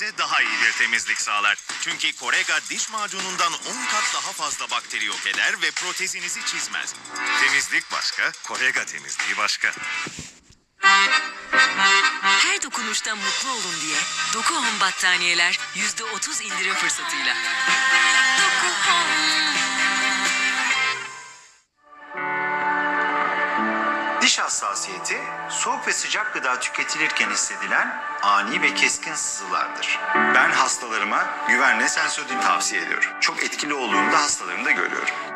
daha iyi bir temizlik sağlar. Çünkü Korega diş macunundan 10 kat daha fazla bakteri yok eder ve protezinizi çizmez. Temizlik başka, Korega temizliği başka. Her dokunuşta mutlu olun diye Doku Home battaniyeler %30 indirim fırsatıyla. Doku Home. Hassasiyeti, soğuk ve sıcak gıda tüketilirken hissedilen ani ve keskin sızılardır. Ben hastalarıma güvenle Sensodyne tavsiye ediyorum. Çok etkili olduğunu da hastalarımda görüyorum.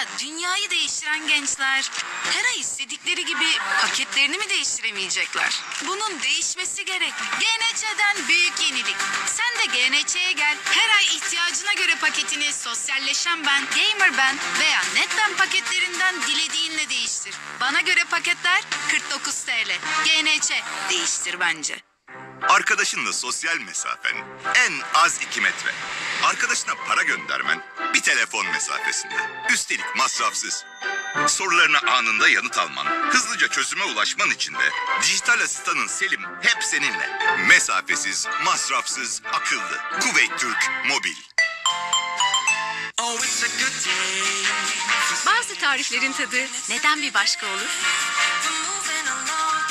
Yaptıklarıyla dünyayı değiştiren gençler her ay istedikleri gibi paketlerini mi değiştiremeyecekler? Bunun değişmesi gerek. GNÇ'den büyük yenilik. Sen de GNÇ'ye gel. Her ay ihtiyacına göre paketini sosyalleşen ben, gamer ben veya netten paketlerinden dilediğinle değiştir. Bana göre paketler 49 TL. GNÇ değiştir bence. Arkadaşınla sosyal mesafen en az 2 metre. Arkadaşına para göndermen bir telefon mesafesinde. Üstelik masrafsız. Sorularına anında yanıt alman, hızlıca çözüme ulaşman için de dijital asistanın Selim hep seninle. Mesafesiz, masrafsız, akıllı. Kuveyt Türk Mobil. Bazı tariflerin tadı neden bir başka olur?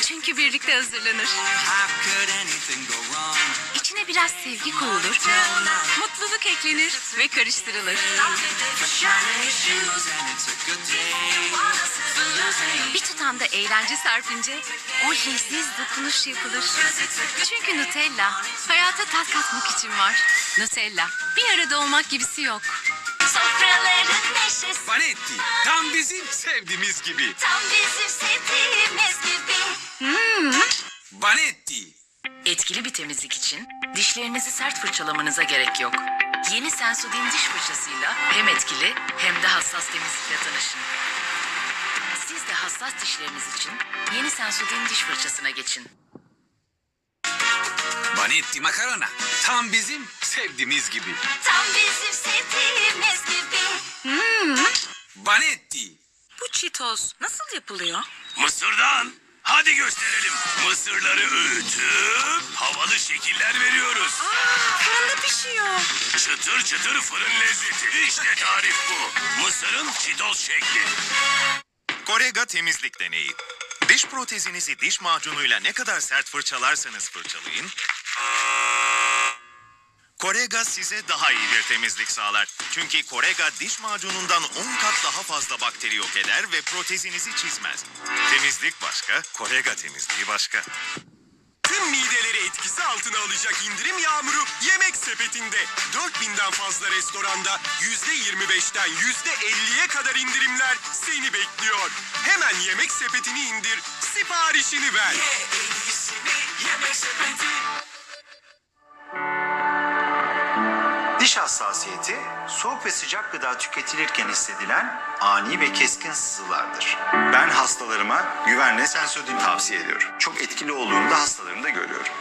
Çünkü birlikte hazırlanır. İçine biraz sevgi koyulur, mutluluk eklenir ve karıştırılır. Bir tutamda eğlence sarfınca o leziz dokunuş yapılır. Çünkü Nutella hayata tat katmak için var. Nutella bir arada olmak gibisi yok. Sofraların neşesi Panetti tam bizim sevdiğimiz gibi. tam bizim sevdiğimiz gibi. Panetti. Etkili bir temizlik için dişlerinizi sert fırçalamanıza gerek yok. Yeni Sensodyne diş fırçasıyla hem etkili hem de hassas temizlikle tanışın. Siz de hassas dişleriniz için yeni Sensodyne diş fırçasına geçin. Panetti makarona tam bizim sevdiğimiz gibi. Tam bizim sevdiğimiz gibi. Panetti. Bu çitoz nasıl yapılıyor? Mısırdan. Hadi gösterelim. Mısırları öğütüp havalı şekiller veriyoruz. Fırında pişiyor. Çıtır çıtır fırın lezzeti. İşte tarif bu. Mısırın çitoz şekli. Korega temizlik deneyi. Diş protezinizi diş macunuyla ne kadar sert fırçalarsanız fırçalayın. Korega size daha iyi bir temizlik sağlar. Çünkü Korega diş macunundan 10 kat daha fazla bakteri yok eder ve protezinizi çizmez. Temizlik başka, Korega temizliği başka. Tüm mideleri etkisi altına alacak indirim yağmuru yemek sepetinde. 4000'den fazla restoranda %25'ten %50'ye kadar indirimler seni bekliyor. Hemen yemek sepetini indir, siparişini ver. Diş hassasiyeti, soğuk ve sıcak gıda tüketilirken hissedilen ani ve keskin sızılardır. Ben hastalarıma güvenle Sensodyne tavsiye ediyorum. Çok etkili olduğunu da hastalarımda görüyorum.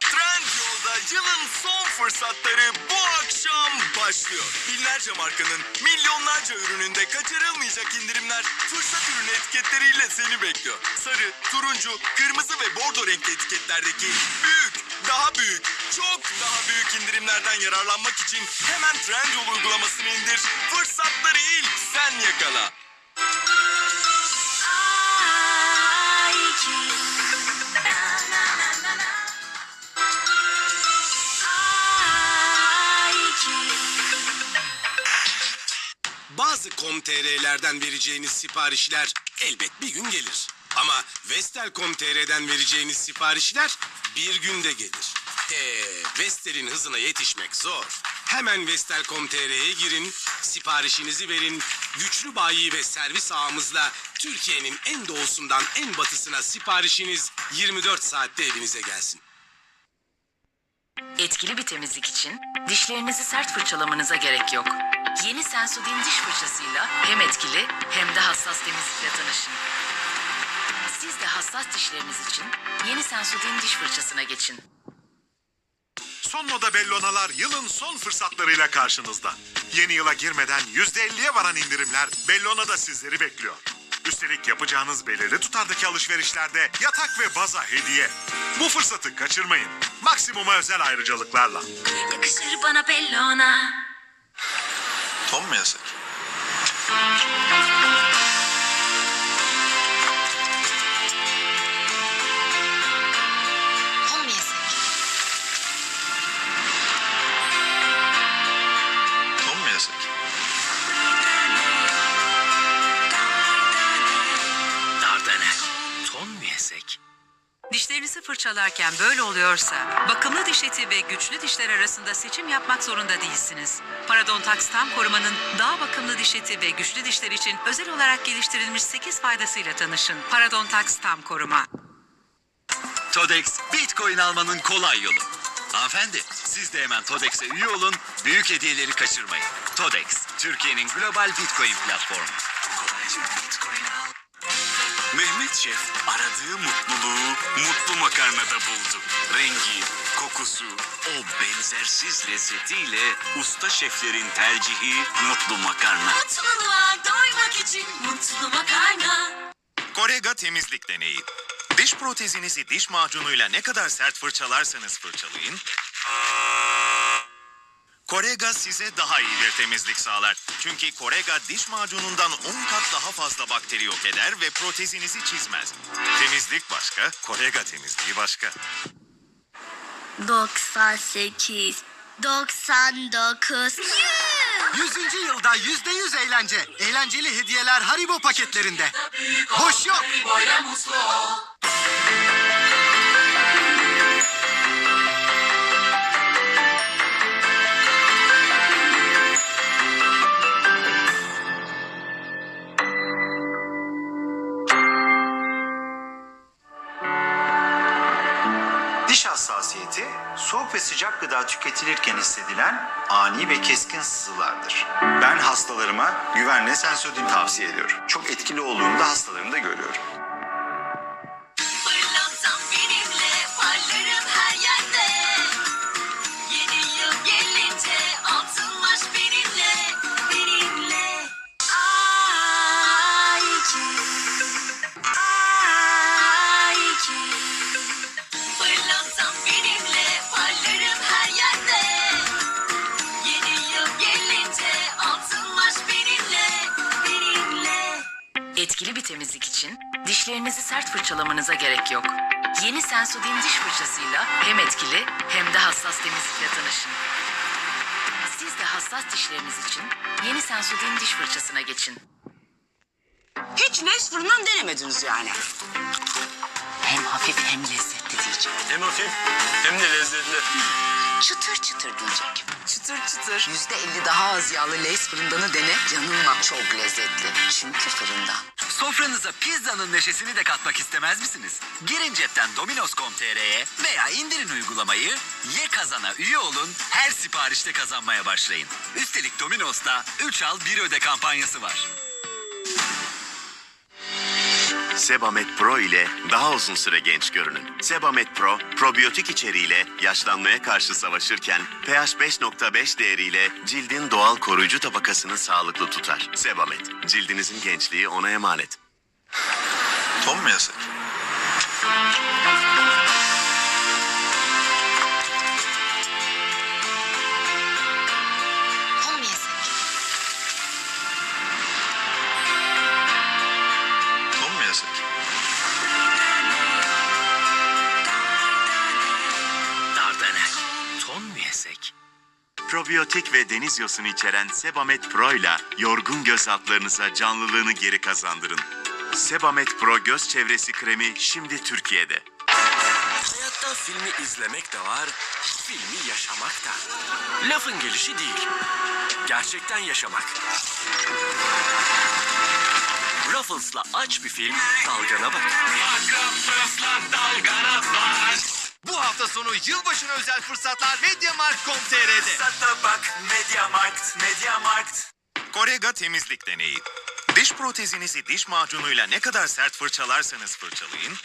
Trendyol'da yılın son fırsatları bu akşam başlıyor. Binlerce markanın milyonlarca ürününde kaçırılmayacak indirimler fırsat ürün etiketleriyle seni bekliyor. Sarı, turuncu, kırmızı ve bordo renkli etiketlerdeki büyük, daha büyük, çok daha büyük indirimlerden yararlanmak için hemen Trendyol uygulamasını indir. Fırsatları ilk sen yakala. Bazı com.tr'lerden vereceğiniz siparişler elbet bir gün gelir. Ama Vestel.com.tr'den vereceğiniz siparişler bir günde gelir. Eee Vestel'in hızına yetişmek zor. Hemen Vestel.com.tr'ye girin, siparişinizi verin. Güçlü bayi ve servis ağımızla Türkiye'nin en doğusundan en batısına siparişiniz 24 saatte evinize gelsin. Etkili bir temizlik için dişlerinizi sert fırçalamanıza gerek yok. Yeni Sensodyne diş fırçasıyla hem etkili hem de hassas temizlikle tanışın. Siz de hassas dişleriniz için yeni Sensodyne diş fırçasına geçin. Son moda bellonalar yılın son fırsatlarıyla karşınızda. Yeni yıla girmeden %50'ye varan indirimler Bellona'da sizleri bekliyor. Üstelik yapacağınız belirli tutardaki alışverişlerde yatak ve baza hediye. Bu fırsatı kaçırmayın. Maksimuma özel ayrıcalıklarla. Yakışır bana Bellona. Tom mu yasak? Fırçalarken böyle oluyorsa, bakımlı diş eti ve güçlü dişler arasında seçim yapmak zorunda değilsiniz. Parodontax tam korumanın daha bakımlı diş eti ve güçlü dişler için özel olarak geliştirilmiş 8 faydasıyla tanışın. Parodontax tam koruma. Todex, Bitcoin almanın kolay yolu. Hanımefendi, siz de hemen Todex'e üye olun, büyük hediyeleri kaçırmayın. Todex, Türkiye'nin global Bitcoin platformu. Mehmet Şef aradığı mutluluğu mutlu makarnada buldu. Rengi, kokusu, o benzersiz lezzetiyle usta şeflerin tercihi mutlu makarna. Mutluluğa doymak için mutlu makarna. Korega temizlik deneyi. Diş protezinizi diş macunuyla ne kadar sert fırçalarsanız fırçalayın. Korega size daha iyi bir temizlik sağlar. Çünkü Korega diş macunundan 10 kat daha fazla bakteri yok eder ve protezinizi çizmez. Temizlik başka, Korega temizliği başka. 98 99 100. yılda %100 eğlence. Eğlenceli hediyeler Haribo paketlerinde. Boş yok. Gıda tüketilirken hissedilen ani ve keskin sızılardır. Ben hastalarıma güvenle Sensodyne tavsiye ediyorum. Çok etkili olduğunu da hastalarımda görüyorum. Benimle benimle, dişlerinizi sert fırçalamanıza gerek yok. Yeni Sensodyne diş fırçasıyla hem etkili hem de hassas temizlikle tanışın. Siz de hassas dişleriniz için yeni Sensodyne diş fırçasına geçin. Hiç Nes fırından denemediniz yani. Hem hafif hem lezzetli diyeceğim. Hem hafif hem de lezzetli. Çıtır çıtır diyecek. Çıtır çıtır. Yüzde elli daha az yağlı Lays fırındanı dene. Yanılma çok lezzetli. Çünkü fırında. Sofranıza pizzanın neşesini de katmak istemez misiniz? Girin cepten Domino's.com.tr'ye veya indirin uygulamayı, ye kazana üye olun, her siparişte kazanmaya başlayın. Üstelik Domino's'ta 3 al 1 öde kampanyası var. Sebamed Pro ile daha uzun süre genç görünün. Sebamed Pro, probiyotik içeriğiyle yaşlanmaya karşı savaşırken pH 5.5 değeriyle cildin doğal koruyucu tabakasını sağlıklı tutar. Sebamed, cildinizin gençliği ona emanet. Tom mu yasak? Probiyotik ve deniz yosunu içeren Sebamed Pro ile yorgun göz altlarınıza canlılığını geri kazandırın. Sebamed Pro göz çevresi kremi şimdi Türkiye'de. Hayatta filmi izlemek de var, filmi yaşamak da. Lafın gelişi değil, gerçekten yaşamak. Ruffles'la aç bir film, dalgana bak. Ruffles'la dalgana bak. Bu hafta sonu yılbaşına özel fırsatlar Mediamarkt.com.tr'de. Fırsata bak Mediamarkt, Mediamarkt. Korega temizlik deneyi. Diş protezinizi diş macunuyla ne kadar sert fırçalarsanız fırçalayın.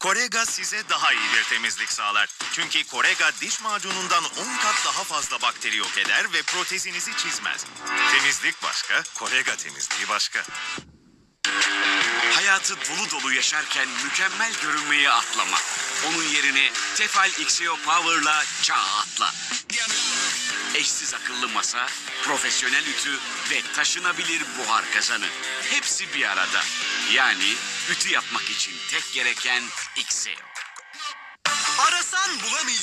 Korega size daha iyi bir temizlik sağlar. Çünkü Korega diş macunundan 10 kat daha fazla bakteri yok eder ve protezinizi çizmez. Temizlik başka, Korega temizliği başka. Hayatı dolu dolu yaşarken mükemmel görünmeyi atlama. Onun yerine Tefal XEO Power'la çağ atla. Eşsiz akıllı masa, profesyonel ütü ve taşınabilir buhar kazanı. Hepsi bir arada. Yani ütü yapmak için tek gereken XEO.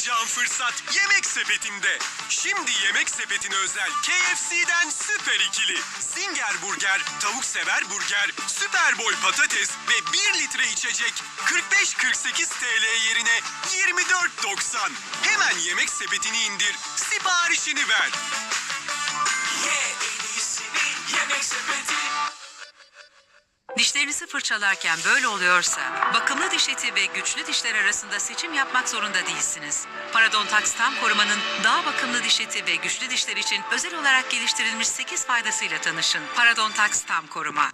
Bulamayacağın fırsat Yemek Sepeti'nde. Şimdi Yemek Sepeti'ne özel KFC'den süper ikili. Zinger Burger, Tavuk Sever Burger, Süper Boy Patates ve 1 litre içecek 45-48 TL yerine 24.90. Hemen Yemek Sepeti'ni indir, siparişini ver. Dişlerinizi fırçalarken böyle oluyorsa, bakımlı diş eti ve güçlü dişler arasında seçim yapmak zorunda değilsiniz. Parodontax tam korumanın daha bakımlı diş eti ve güçlü dişler için özel olarak geliştirilmiş 8 faydasıyla tanışın. Parodontax tam koruma.